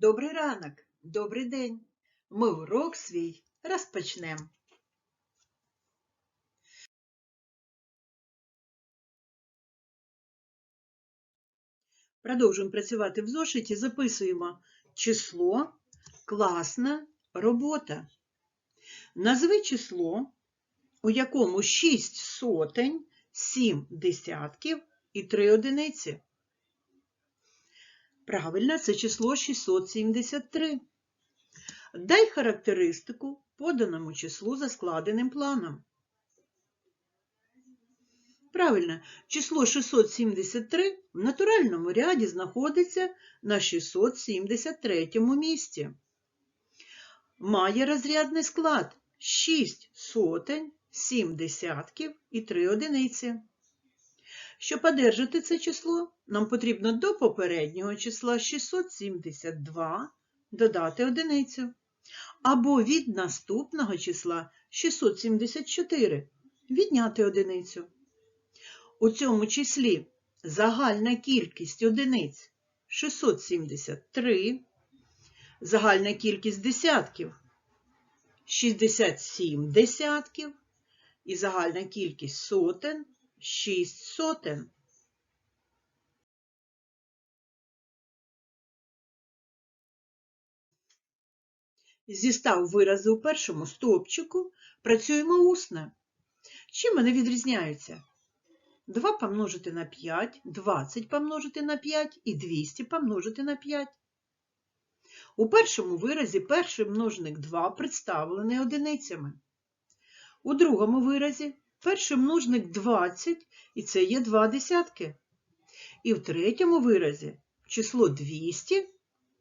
Добрий ранок, добрий день. Ми урок свій розпочнемо. Продовжуємо працювати в зошиті, записуємо число, класна робота. Назви число, у якому 6 сотень, 7 десятків і 3 одиниці. Правильно, це число 673. Дай характеристику поданому числу за складеним планом. Правильно, число 673 в натуральному ряді знаходиться на 673 місці. Має розрядний склад 6 сотень, 7 десятків і 3 одиниці. Щоб одержати це число, нам потрібно до попереднього числа 672 додати одиницю. Або від наступного числа 674 відняти одиницю. У цьому числі загальна кількість одиниць 673, загальна кількість десятків 67 десятків і загальна кількість сотень 6 сотень. Зі став вирази у першому стовпчику працюємо усно. Чим вони відрізняються? 2 помножити на 5, 20 помножити на 5 і 200 помножити на 5. У першому виразі перший множник 2 представлений одиницями. У другому виразі перший множник 20, і це є 2 десятки. І в третьому виразі число 200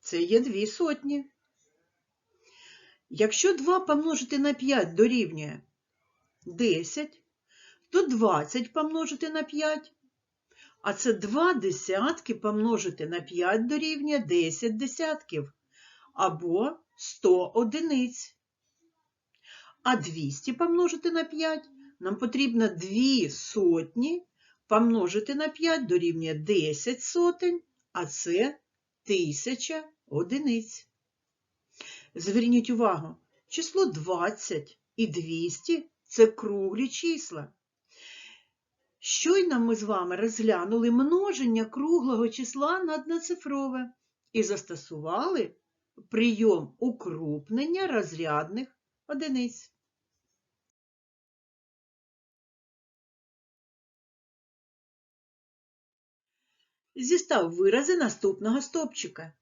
це є 2 сотні. Якщо 2 помножити на 5 дорівнює 10, то 20 помножити на 5, а це 2 десятки помножити на 5 дорівнює 10 десятків або 100 одиниць. А 200 помножити на 5 нам потрібно 2 сотні помножити на 5 дорівнює 10 сотень, а це 1000 одиниць. Зверніть увагу, число 20 і 200 – це круглі числа. Щойно ми з вами розглянули множення круглого числа на одноцифрове і застосували прийом укрупнення розрядних одиниць. Зістав вирази наступного стопчика.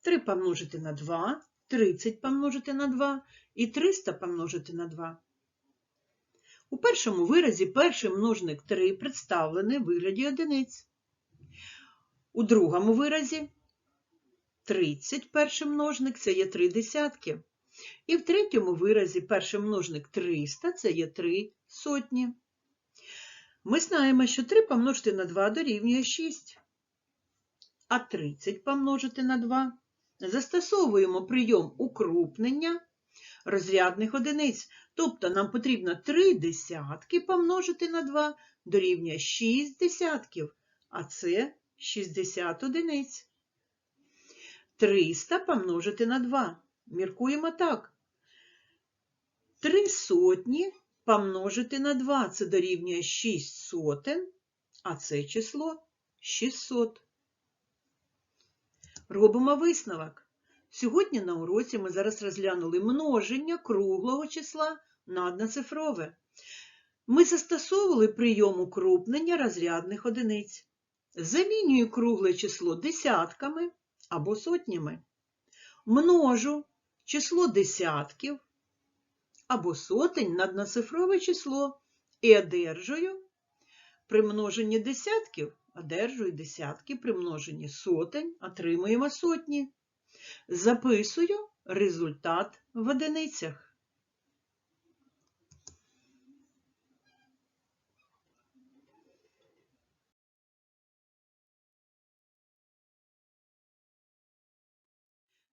3 помножити на 2, 30 помножити на 2 і 300 помножити на 2. У першому виразі перший множник 3 представлений в вигляді одиниць. У другому виразі 30 перший множник це є 3 десятки. І в третьому виразі перший множник 300 це є 3 сотні. Ми знаємо, що 3 помножити на 2 дорівнює 6. А 30 помножити на 2 застосовуємо прийом укрупнення розрядних одиниць. Тобто нам потрібно 3 десятки помножити на 2 дорівнює 6 десятків, а це 60 одиниць. 300 помножити на 2. Міркуємо так. 3 сотні помножити на 2 це дорівнює 6 сотень, а це число 600. Робимо висновок. Сьогодні на уроці ми зараз розглянули множення круглого числа на одноцифрове. Ми застосовували прийом укрупнення розрядних одиниць. Замінюю кругле число десятками або сотнями. Множу число десятків або сотень на одноцифрове число і одержую при множенні десятків одержую десятки, при множенні сотень отримуємо сотні. Записую результат в одиницях.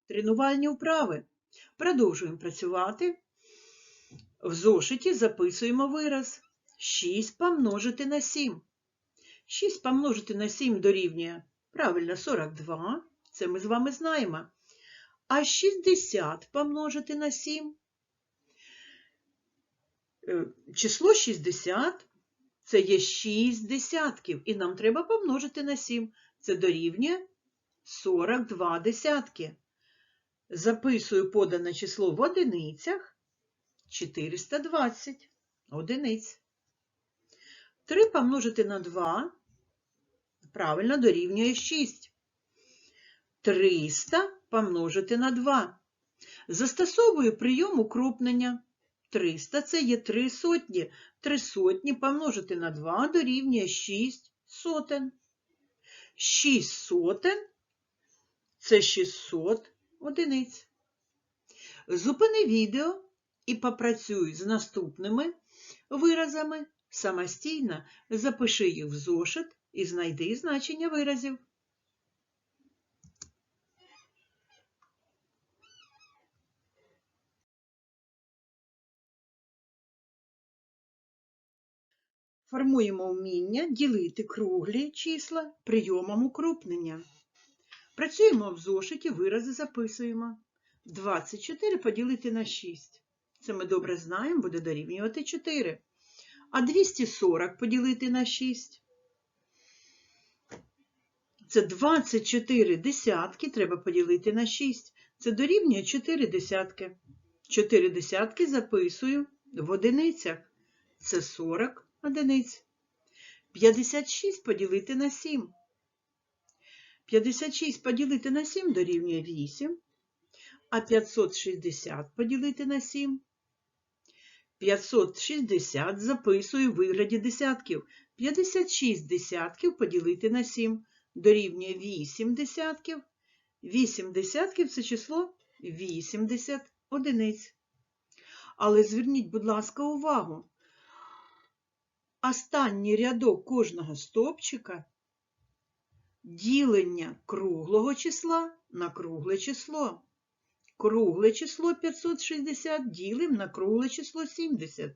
Тренувальні вправи. Продовжуємо працювати. В зошиті записуємо вираз 6 помножити на 7. 6 помножити на 7 дорівнює, правильно, 42. Це ми з вами знаємо. А 60 помножити на 7. Е, Число 60 це є 6 десятків, і нам треба помножити на 7. Це дорівнює 42 десятки. Записую подане число в одиницях 420 одиниць. 3 помножити на 2 правильно дорівнює 6. 300 помножити на 2. Застосовую прийом укрупнення. 300 це є 3 сотні. 3 сотні помножити на 2 дорівнює 6 сотен. 6 сотен це 600 одиниць. Зупини відео і попрацюй з наступними виразами. Самостійно запиши їх в зошит і знайди значення виразів. Формуємо вміння ділити круглі числа прийомом укрупнення. Працюємо в зошиті, вирази записуємо. 24 поділити на 6. Це ми добре знаємо, буде дорівнювати 4. А 240 поділити на 6. Це 24 десятки треба поділити на 6. Це дорівнює 4 десятки. 4 десятки записую в одиницях. Це 40 одиниць. 56 поділити на 7. 56 поділити на 7 дорівнює 8. А 560 поділити на 7. 560 записую в вигляді десятків. 56 десятків поділити на 7 дорівнює 8 десятків. 8 десятків це число 80 одиниць. Але зверніть, будь ласка, увагу. Останній рядок кожного стовпчика ділення круглого числа на кругле число. Кругле число 560 ділимо на кругле число 70.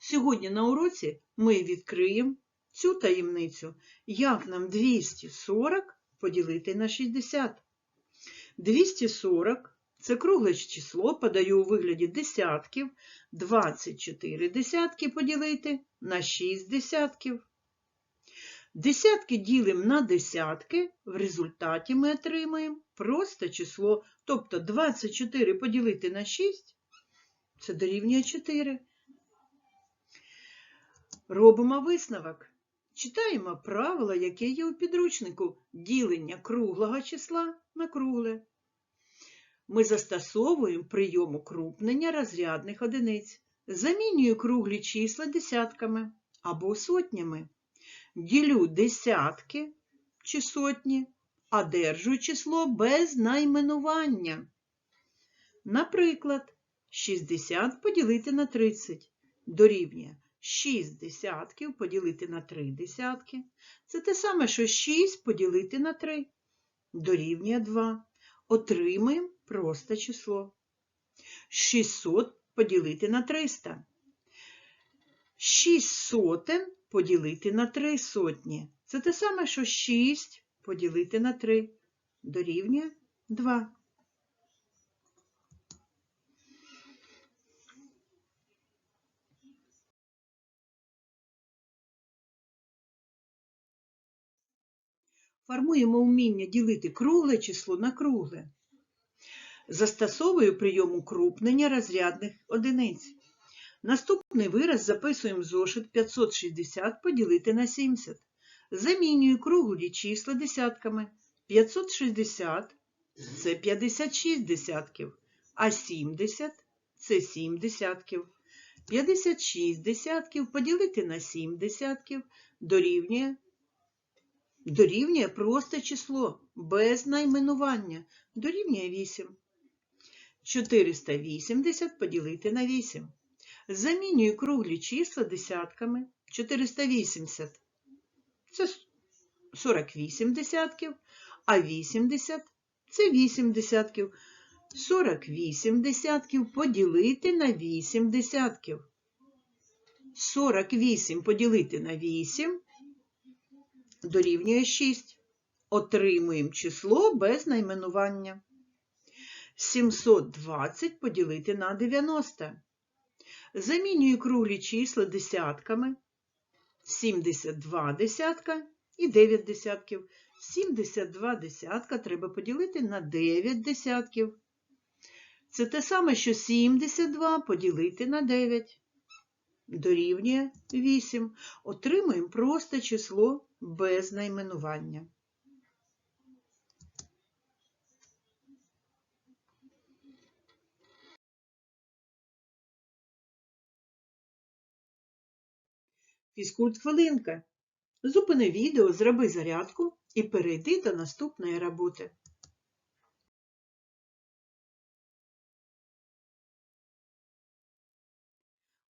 Сьогодні на уроці ми відкриємо цю таємницю, як нам 240 поділити на 60. 240 це кругле число, подаю у вигляді десятків, 24 десятки поділити на 6 десятків. Десятки ділимо на десятки, в результаті ми отримаємо просто число, тобто 24 поділити на 6, це дорівнює 4. Робимо висновок. Читаємо правила, яке є у підручнику ділення круглого числа на кругле. Ми застосовуємо прийом укрупнення розрядних одиниць. Замінюю круглі числа десятками або сотнями. Ділю десятки чи сотні, а держу число без найменування. Наприклад, 60 поділити на 30 дорівнює 6 десятків поділити на 3 десятки. Це те саме, що 6 поділити на 3 дорівнює 2. Отримаємо просте число. 600 поділити на 300. 6 сотен поділити на 3 сотні. Це те саме, що 6 поділити на 3 дорівнює 2. Формуємо вміння ділити кругле число на кругле. Застосовую прийом укрупнення розрядних одиниць. Наступний вираз записуємо зошит 560 поділити на 70. Замінюю круглі числа десятками. 560 це 56 десятків, а 70 це 7 десятків. 56 десятків поділити на 7 десятків дорівнює, дорівнює просте число без найменування, дорівнює 8. 480 поділити на 8. Замінюю круглі числа десятками. 480 це 48 десятків, а 80 це 8 десятків. 48 десятків поділити на 8 десятків. 48 поділити на 8 дорівнює 6. Отримуємо число без найменування. 720 поділити на 90. Замінюю круглі числа десятками. 72 десятка і 9 десятків. 72 десятка треба поділити на 9 десятків. Це те саме, що 72 поділити на 9. Дорівнює 8. Отримуємо просто число без найменування. Фізкульт хвилинка. Зупини відео, зроби зарядку і перейди до наступної роботи.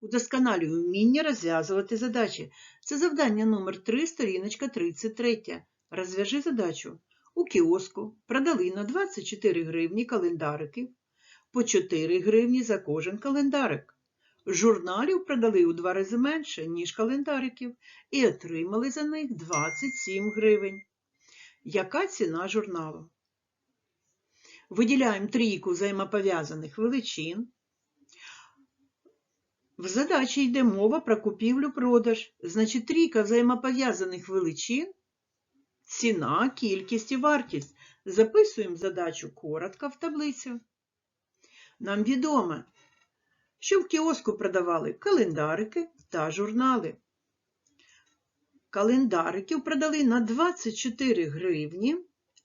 Удосконалюй вміння розв'язувати задачі. Це завдання номер 3, сторіночка 33. Розв'яжи задачу. У кіоску продали на 24 гривні календариків, по 4 гривні за кожен календарик. Журналів продали у два рази менше, ніж календариків, і отримали за них 27 гривень. Яка ціна журналу? Виділяємо трійку взаємопов'язаних величин. В задачі йде мова про купівлю-продаж. Значить, трійка взаємопов'язаних величин, ціна, кількість і вартість. Записуємо задачу коротко в таблицю. Нам відомо, що в кіоску продавали календарики та журнали. Календариків продали на 24 гривні,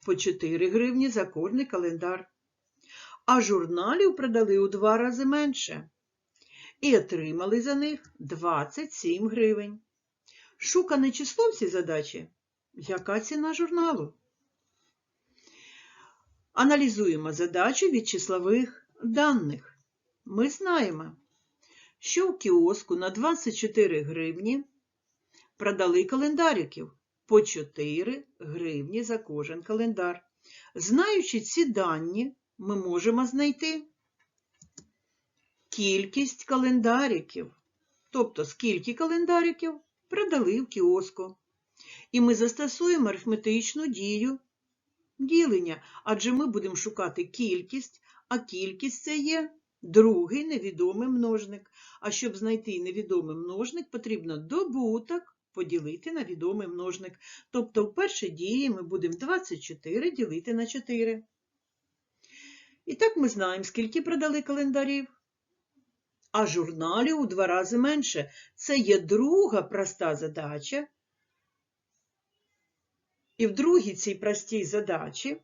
по 4 гривні за кожний календар. А журналів продали у два рази менше і отримали за них 27 гривень. Шукане число в цій задачі. Яка ціна журналу? Аналізуємо задачу від числових даних. Ми знаємо, що в кіоску на 24 гривні продали календариків по 4 гривні за кожен календар. Знаючи ці дані, ми можемо знайти кількість календариків, тобто скільки календариків продали в кіоску. І ми застосуємо арифметичну дію ділення, адже ми будемо шукати кількість, а кількість це є другий невідомий множник. А щоб знайти невідомий множник, потрібно добуток поділити на відомий множник. Тобто в першій дії ми будемо 24 ділити на 4. І так ми знаємо, скільки продали календарів. А журналів у два рази менше. Це є друга проста задача. І в другій цій простій задачі.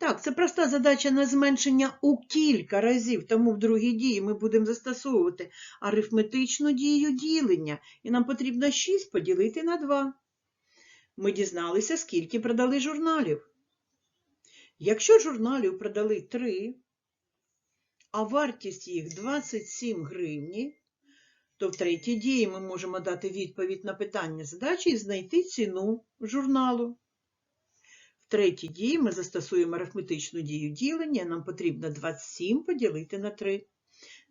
Так, це проста задача на зменшення у кілька разів, тому в другій дії ми будемо застосовувати арифметичну дію ділення, і нам потрібно 6 поділити на 2. Ми дізналися, скільки продали журналів. Якщо журналів продали 3, а вартість їх 27 гривні, то в третій дії ми можемо дати відповідь на питання задачі і знайти ціну журналу. В третій дії ми застосуємо арифметичну дію ділення, нам потрібно 27 поділити на 3.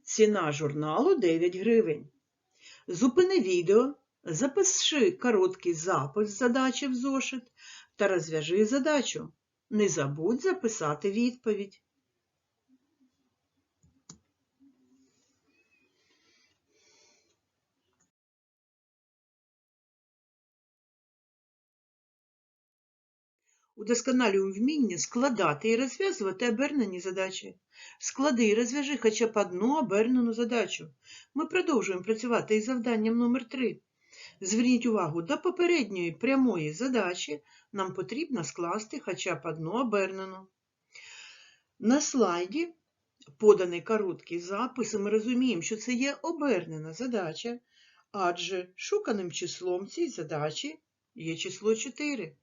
Ціна журналу 9 гривень. Зупини відео, запиши короткий запис задачі в зошит та розв'яжи задачу. Не забудь записати відповідь. Удосконалюємо вміння складати і розв'язувати обернені задачі. Склади і розв'яжи хоча б одну обернену задачу. Ми продовжуємо працювати із завданням номер 3 Зверніть увагу, до попередньої прямої задачі нам потрібно скласти хоча б одну обернену. На слайді поданий короткий запис, і ми розуміємо, що це є обернена задача, адже шуканим числом цієї задачі є число 4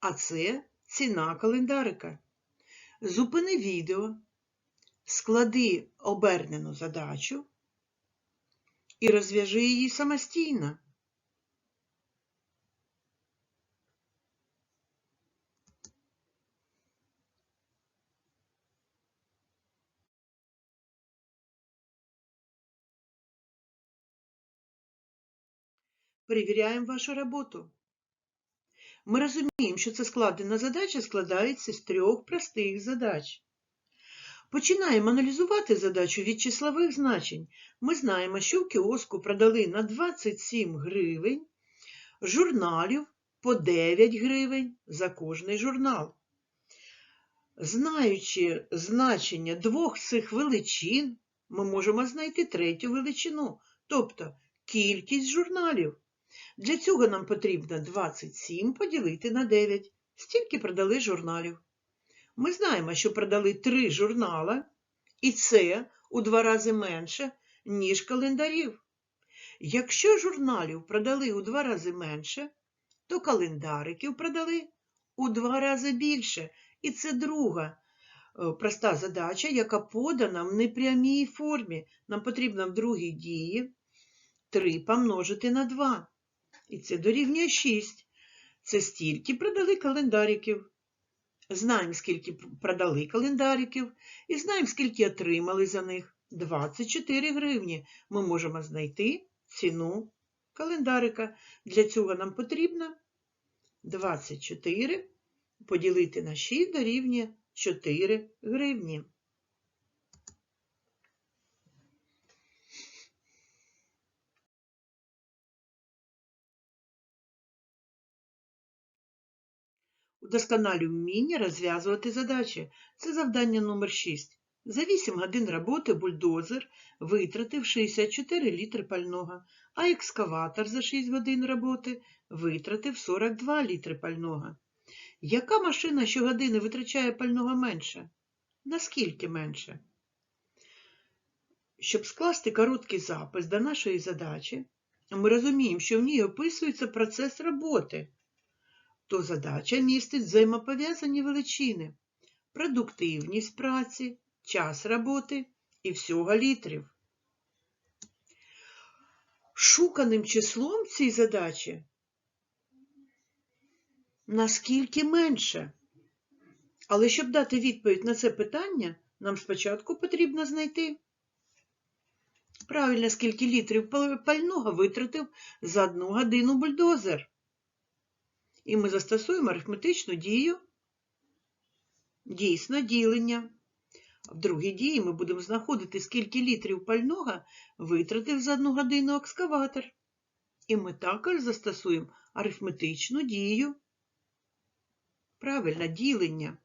а це ціна календарика. Зупини відео, склади обернену задачу і розв'яжи її самостійно. Перевіряємо вашу роботу. Ми розуміємо, що ця складена задача складається з трьох простих задач. Починаємо аналізувати задачу від числових значень. Ми знаємо, що в кіоску продали на 27 гривень журналів по 9 гривень за кожний журнал. Знаючи значення двох цих величин, ми можемо знайти третю величину, тобто кількість журналів. Для цього нам потрібно 27 поділити на 9. Стільки продали журналів. Ми знаємо, що продали 3 журнала, і це у два рази менше, ніж календарів. Якщо журналів продали у два рази менше, то календариків продали у два рази більше. І це друга е, проста задача, яка подана в непрямій формі. Нам потрібно в другій дії 3 помножити на 2. І це дорівнює 6. Це стільки продали календариків. Знаємо, скільки продали календариків, і знаємо, скільки отримали за них. 24 гривні. Ми можемо знайти ціну календарика. Для цього нам потрібно 24 поділити на 6 дорівнює 4 гривні. Удосконалюй вміння розв'язувати задачі. Це завдання номер 6. За 8 годин роботи бульдозер витратив 64 літри пального, а екскаватор за 6 годин роботи витратив 42 літри пального. Яка машина щогодини витрачає пального менше? Наскільки менше? Щоб скласти короткий запис до нашої задачі, ми розуміємо, що в ній описується процес роботи то задача містить взаємопов'язані величини, продуктивність праці, час роботи і всього літрів. Шуканим числом цій задачі наскільки менше. Але щоб дати відповідь на це питання, нам спочатку потрібно знайти правильно, скільки літрів пального витратив за одну годину бульдозер. І ми застосуємо арифметичну дію дійсно ділення. В другій дії ми будемо знаходити, скільки літрів пального витратив за одну годину екскаватор. І ми також застосуємо арифметичну дію. Правильно, ділення.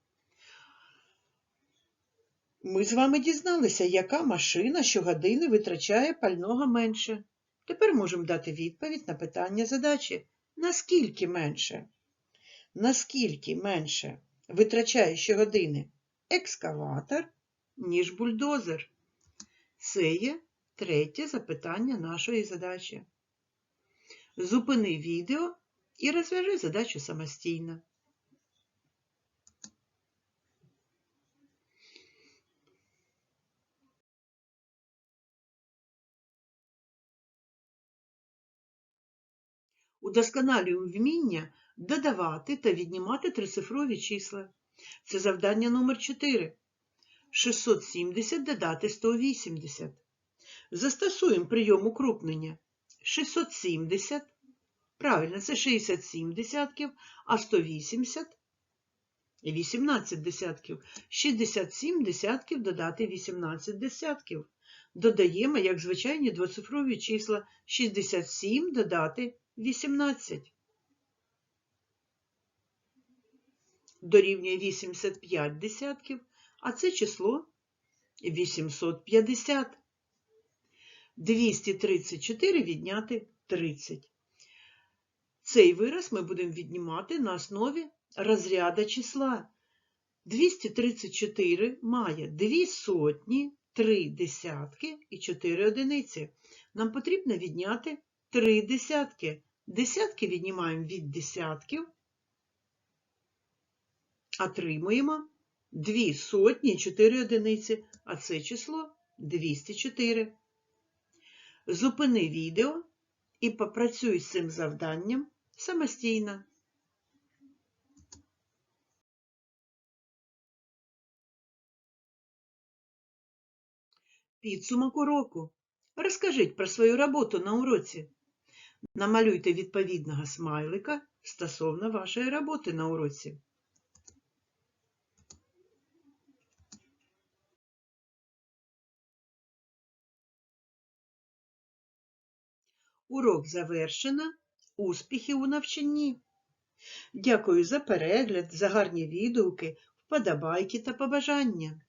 Ми з вами дізналися, яка машина щогодини витрачає пального менше. Тепер можемо дати відповідь на питання задачі. Наскільки менше? Наскільки менше витрачає щогодини екскаватор, ніж бульдозер? Це є третє запитання нашої задачі. Зупини відео і розв'яжи задачу самостійно. Удосконалюємо вміння додавати та віднімати трицифрові числа. Це завдання номер 4. 670 додати 180. Застосуємо прийом укрупнення. 670. Правильно, це 67 десятків, а 180 18 десятків. 67 десятків додати 18 десятків. Додаємо, як звичайні двоцифрові числа 67 додати 18. Дорівнює 85 десятків, а це число 850. 234 відняти 30. Цей вираз ми будемо віднімати на основі розряда числа. 234 має 2 сотні, 3 десятки і 4 одиниці. Нам потрібно відняти 3 десятки. Десятки віднімаємо від десятків, отримуємо 2 сотні 4 одиниці, а це число 204. Зупини відео і попрацюй з цим завданням самостійно. Підсумок уроку. Розкажіть про свою роботу на уроці. Намалюйте відповідного смайлика стосовно вашої роботи на уроці. Урок завершено. Успіхів у навчанні! Дякую за перегляд, за гарні відгуки, вподобайки та побажання.